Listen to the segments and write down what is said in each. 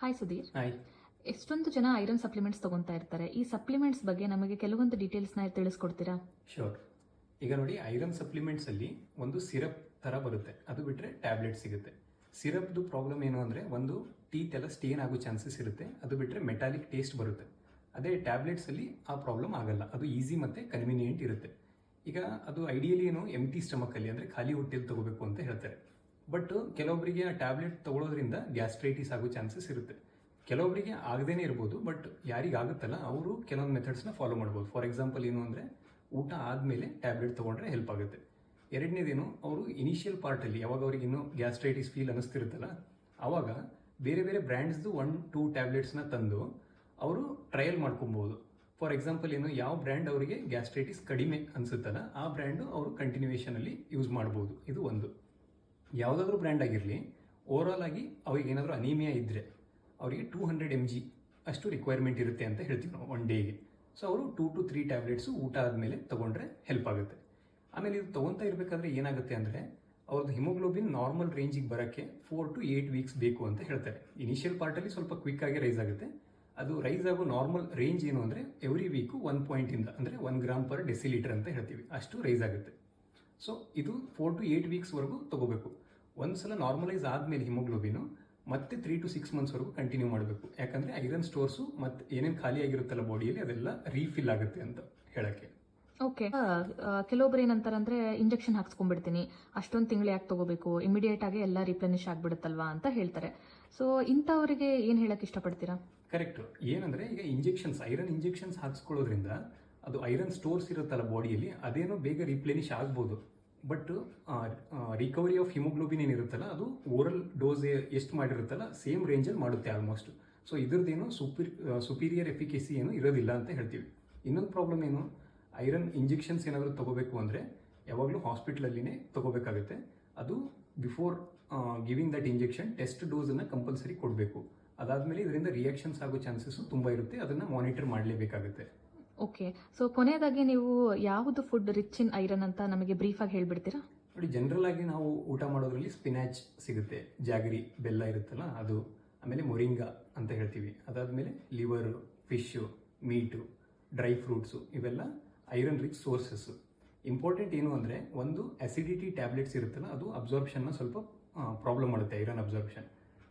Hi Sudhir. Hi ಎಷ್ಟೊಂದು ಜನ iron supplements ತಗೊಂತಾ ಇರ್ತಾರೆ. ಈ ಸಪ್ಲಿಮೆಂಟ್ಸ್ ಬಗ್ಗೆ ನಮಗೆ ಕೆಲವೊಂದು ಡೀಟೇಲ್ಸ್ನ ತಿಳಿಸ್ಕೊಡ್ತೀರಾ? ಶೋರ್ ಈಗ ನೋಡಿ ಐರನ್ ಸಪ್ಲಿಮೆಂಟ್ಸ್ ಅಲ್ಲಿ ಒಂದು ಸಿರಪ್ ತರ ಬರುತ್ತೆ. ಅದು ಬಿಟ್ರೆ ಟ್ಯಾಬ್ಲೆಟ್ ಸಿಗುತ್ತೆ. ಸಿರಪ್ದು ಪ್ರಾಬ್ಲಮ್ ಏನು ಅಂದ್ರೆ ಒಂದು ಟೀತ್ ಎಲ್ಲ ಸ್ಟೇನ್ ಆಗೋ ಚಾನ್ಸಸ್ ಇರುತ್ತೆ. ಅದು ಬಿಟ್ರೆ ಮೆಟಾಲಿಕ್ ಟೇಸ್ಟ್ ಬರುತ್ತೆ. ಅದೇ ಟ್ಯಾಬ್ಲೆಟ್ಸ್ ಅಲ್ಲಿ ಆ ಪ್ರಾಬ್ಲಮ್ ಆಗಲ್ಲ. ಅದು ಈಸಿ ಮತ್ತೆ ಕನ್ವಿನಿಯೆಂಟ್ ಇರುತ್ತೆ. ಈಗ ಅದು ಐಡಿಯಲಿ ಏನು ಎಂಟಿ ಟಿ ಸ್ಟಮಕ್ ಅಲ್ಲಿ ಅಂದ್ರೆ ಖಾಲಿ ಹೊಟ್ಟೆಲಿ ತಗೋಬೇಕು ಅಂತ ಹೇಳ್ತಾರೆ. ಬಟ್ ಕೆಲವೊಬ್ಬರಿಗೆ ಟ್ಯಾಬ್ಲೆಟ್ ತಗೊಳ್ಳೋದ್ರಿಂದ ಗ್ಯಾಸ್ಟ್ರೈಟಿಸ್ ಆಗೋ ಚಾನ್ಸಸ್ ಇರುತ್ತೆ. ಕೆಲವೊಬ್ಬರಿಗೆ ಆಗದೇನೆ ಇರ್ಬೋದು ಬಟ್ ಯಾರಿಗಾಗುತ್ತಲ್ಲ ಅವರು ಕೆಲವೊಂದು ಮೆಥಡ್ಸ್ನ ಫಾಲೋ ಮಾಡ್ಬೋದು. ಫಾರ್ ಎಕ್ಸಾಂಪಲ್ ಏನು ಅಂದರೆ, ಊಟ ಆದಮೇಲೆ ಟ್ಯಾಬ್ಲೆಟ್ ತೊಗೊಂಡ್ರೆ ಹೆಲ್ಪ್ ಆಗುತ್ತೆ. ಎರಡನೇದೇನು, ಅವರು ಇನಿಷಿಯಲ್ ಪಾರ್ಟಲ್ಲಿ ಯಾವಾಗ ಅವ್ರಿಗೆ ಇನ್ನೂ ಗ್ಯಾಸ್ಟ್ರೈಟಿಸ್ ಫೀಲ್ ಅನ್ನಿಸ್ತಿರುತ್ತಲ್ಲ ಆವಾಗ ಬೇರೆ ಬೇರೆ ಬ್ರ್ಯಾಂಡ್ಸ್ದು ಒನ್ ಟೂ ಟ್ಯಾಬ್ಲೆಟ್ಸ್ನ ತಂದು ಅವರು ಟ್ರಯಲ್ ಮಾಡ್ಕೊಬೋದು. ಫಾರ್ ಎಕ್ಸಾಂಪಲ್ ಏನು, ಯಾವ ಬ್ರ್ಯಾಂಡ್ ಅವರಿಗೆ ಗ್ಯಾಸ್ಟ್ರೈಟಿಸ್ ಕಡಿಮೆ ಅನಿಸುತ್ತಲ್ಲ, ಆ ಬ್ರ್ಯಾಂಡು ಅವರು ಕಂಟಿನ್ಯೂವೇಷನಲ್ಲಿ ಯೂಸ್ ಮಾಡ್ಬೋದು. ಇದು ಒಂದು. ಯಾವುದಾದ್ರೂ ಬ್ರ್ಯಾಂಡ್ ಆಗಿರಲಿ ಓವರಾಲ್ ಆಗಿ ಅವ್ರಿಗೆ ಏನಾದರೂ ಅನೀಮಿಯಾ ಇದ್ದರೆ ಅವರಿಗೆ ಟೂ ಹಂಡ್ರೆಡ್ ಎಂ ಜಿ ಅಷ್ಟು ರಿಕ್ವೈರ್ಮೆಂಟ್ ಇರುತ್ತೆ ಅಂತ ಹೇಳ್ತೀವಿ ನಾವು ಒನ್ ಡೇಗೆ ಸೊ ಅವರು ಟೂ ಟು ತ್ರೀ ಟ್ಯಾಬ್ಲೆಟ್ಸು ಊಟ ಆದಮೇಲೆ ತೊಗೊಂಡ್ರೆ ಹೆಲ್ಪ್ ಆಗುತ್ತೆ. ಆಮೇಲೆ ಇದು ತೊಗೊತಾ ಇರಬೇಕಾದ್ರೆ ಏನಾಗುತ್ತೆ ಅಂದರೆ, ಅವ್ರದ್ದು ಹಿಮೋಗ್ಲೋಬಿನ್ ನಾರ್ಮಲ್ ರೇಂಜಿಗೆ ಬರೋಕ್ಕೆ ಫೋರ್ ಟು ಏಯ್ಟ್ ವೀಕ್ಸ್ ಬೇಕು ಅಂತ ಹೇಳ್ತಾರೆ. ಇನಿಷಿಯಲ್ ಪಾರ್ಟಲ್ಲಿ ಸ್ವಲ್ಪ ಕ್ವಿಕ್ ಆಗಿ ರೈಸ್ ಆಗುತ್ತೆ. ಅದು ರೈಸ್ ಆಗೋ ನಾರ್ಮಲ್ ರೇಂಜ್ ಏನು ಅಂದರೆ ಎವ್ರಿ ವೀಕು ಒನ್ ಪಾಯಿಂಟಿಂದ ಅಂದರೆ ಒನ್ ಗ್ರಾಮ್ ಪರ್ ಡೆಸಿಲೀಟರ್ ಅಂತ ಹೇಳ್ತೀವಿ. ಅಷ್ಟು ರೈಸ್ ಆಗುತ್ತೆ. ಸೊ ಇದು ಫೋರ್ ಟು ಏಯ್ಟ್ ವೀಕ್ಸ್ವರೆಗೂ ತಗೋಬೇಕು. ಒಂದ್ಸಲ ನಾರ್ಮಲೈಸ್ ಆದಮೇಲೆ ಹಿಮೋಗ್ಲೋಬಿನು ಮತ್ತೆ ತ್ರೀ ಟು ಸಿಕ್ಸ್ ಮಂತ್ಸ್ವರೆಗೂ ಕಂಟಿನ್ಯೂ ಮಾಡಬೇಕು. ಯಾಕಂದರೆ ಐರನ್ ಸ್ಟೋರ್ಸು ಮತ್ತು ಏನೇನು ಖಾಲಿ ಆಗಿರುತ್ತಲ್ಲ ಬಾಡಿಯಲ್ಲಿ ಅದೆಲ್ಲ ರೀಫಿಲ್ ಆಗುತ್ತೆ ಅಂತ ಹೇಳಕ್ಕೆ. ಓಕೆ ಕೆಲವೊಬ್ರು ಏನಂತಾರೆ ಅಂದ್ರೆ ಇಂಜೆಕ್ಷನ್ ಹಾಕ್ಸ್ಕೊಂಡ್ಬಿಡ್ತೀನಿ. ಅಷ್ಟೊಂದು ತಿಂಗಳು ಯಾಕೆ ತಗೋಬೇಕು? ಇಮಿಡಿಯೇಟ್ ಆಗಿ ಎಲ್ಲ ರಿಪ್ಲೆನಿಶ್ ಆಗ್ಬಿಡುತ್ತಲ್ವಾ ಅಂತ ಹೇಳ್ತಾರೆ. ಸೊ ಇಂಥವರಿಗೆ ಏನು ಹೇಳಕ್ ಇಷ್ಟಪಡ್ತೀರಾ? ಕರೆಕ್ಟ್ ಏನಂದ್ರೆ ಈಗ ಇಂಜೆಕ್ಷನ್ಸ್ ಐರನ್ ಇಂಜೆಕ್ಷನ್ಸ್ ಹಾಕ್ಸ್ಕೊಳ್ಳೋದ್ರಿಂದ ಅದು ಐರನ್ ಸ್ಟೋರ್ಸ್ ಇರುತ್ತಲ್ಲ ಬಾಡಿಯಲ್ಲಿ ಅದೇನೋ ಬೇಗ ರಿಪ್ಲೇನಿಶ್ ಆಗ್ಬೋದು. ಬಟ್ ರಿಕವರಿ ಆಫ್ ಹಿಮೋಗ್ಲೋಬಿನ್ ಏನಿರುತ್ತಲ್ಲ ಅದು ಓರಲ್ ಡೋಸ್ ಎಷ್ಟು ಮಾಡಿರುತ್ತಲ್ಲ ಸೇಮ್ ರೇಂಜಲ್ಲಿ ಮಾಡುತ್ತೆ ಆಲ್ಮೋಸ್ಟ್ ಸೊ ಇದ್ರದ್ದೇನು ಸುಪೀರ್ ಸುಪೀರಿಯರ್ ಎಫಿಕೆಸಿ ಏನು ಇರೋದಿಲ್ಲ ಅಂತ ಹೇಳ್ತೀವಿ. ಇನ್ನೊಂದು ಪ್ರಾಬ್ಲಮ್ ಏನು ಐರನ್ ಇಂಜೆಕ್ಷನ್ಸ್ ಏನಾದರೂ ತಗೋಬೇಕು ಅಂದರೆ, ಯಾವಾಗಲೂ ಹಾಸ್ಪಿಟ್ಲಲ್ಲಿನೇ ತಗೋಬೇಕಾಗುತ್ತೆ. ಅದು before giving that injection test ಡೋಸನ್ನು compulsory ಕೊಡಬೇಕು. ಅದಾದಮೇಲೆ ಇದರಿಂದ ರಿಯಾಕ್ಷನ್ಸ್ ಆಗೋ ಚಾನ್ಸಸ್ಸು ತುಂಬ ಇರುತ್ತೆ, ಅದನ್ನು ಮಾನಿಟರ್ ಮಾಡಲೇಬೇಕಾಗುತ್ತೆ. ಓಕೆ ಸೊ ಕೊನೆಯದಾಗಿ ನೀವು ಯಾವುದು ಫುಡ್ ರಿಚ್ ಇನ್ ಐರನ್ ಅಂತ ನಮಗೆ ಬ್ರೀಫ್ ಆಗಿ ಹೇಳ್ಬಿಡ್ತೀರಾ? ನೋಡಿ ಜನರಲ್ ಆಗಿ ನಾವು ಊಟ ಮಾಡೋದ್ರಲ್ಲಿ ಸ್ಪಿನಾಚ್ ಸಿಗುತ್ತೆ. ಜಾಗರಿ, ಬೆಲ್ಲ ಇರುತ್ತಲ್ಲ, ಅದು. ಆಮೇಲೆ ಮೊರಿಂಗಾ ಅಂತ ಹೇಳ್ತೀವಿ. ಅದಾದಮೇಲೆ liver fish meat dry fruits ಇವೆಲ್ಲ ಐರನ್ ರಿಚ್ ಸೋರ್ಸಸ್ಸು ಇಂಪಾರ್ಟೆಂಟ್ ಏನು ಅಂದರೆ, ಒಂದು ಅಸಿಡಿಟಿ ಟ್ಯಾಬ್ಲೆಟ್ಸ್ ಇರುತ್ತಲ್ಲ, ಅದು ಅಬ್ಸಾರ್ಬ್ಷನ್ನ ಸ್ವಲ್ಪ ಪ್ರಾಬ್ಲಮ್ ಮಾಡುತ್ತೆ ಐರನ್ ಅಬ್ಸಾರ್ಬ್ಷನ್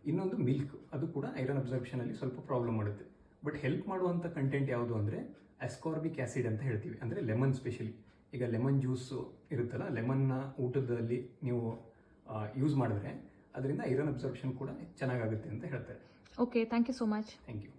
ಇನ್ನೊಂದು ಮಿಲ್ಕ್ ಅದು ಕೂಡ ಐರನ್ ಅಬ್ಸಾರ್ಬ್ಷನಲ್ಲಿ ಸ್ವಲ್ಪ ಪ್ರಾಬ್ಲಮ್ ಮಾಡುತ್ತೆ. ಬಟ್ ಹೆಲ್ಪ್ ಮಾಡುವಂಥ ಕಂಟೆಂಟ್ ಯಾವುದು ಅಂದರೆ ಅಸ್ಕಾರ್ಬಿಕ್ ಆ್ಯಸಿಡ್ ಅಂತ ಹೇಳ್ತೀವಿ. ಅಂದರೆ ಲೆಮನ್ ಸ್ಪೆಷಲಿ ಈಗ ಲೆಮನ್ ಜ್ಯೂಸು ಇರುತ್ತಲ್ಲ ಲೆಮನ್ನ ಊಟದಲ್ಲಿ ನೀವು ಯೂಸ್ ಮಾಡಿದ್ರೆ ಅದರಿಂದ ಐರನ್ ಅಬ್ಸಾರ್ಪ್ಷನ್ ಕೂಡ ಚೆನ್ನಾಗಾಗುತ್ತೆ ಅಂತ ಹೇಳ್ತಾರೆ. Okay thank you so much thank you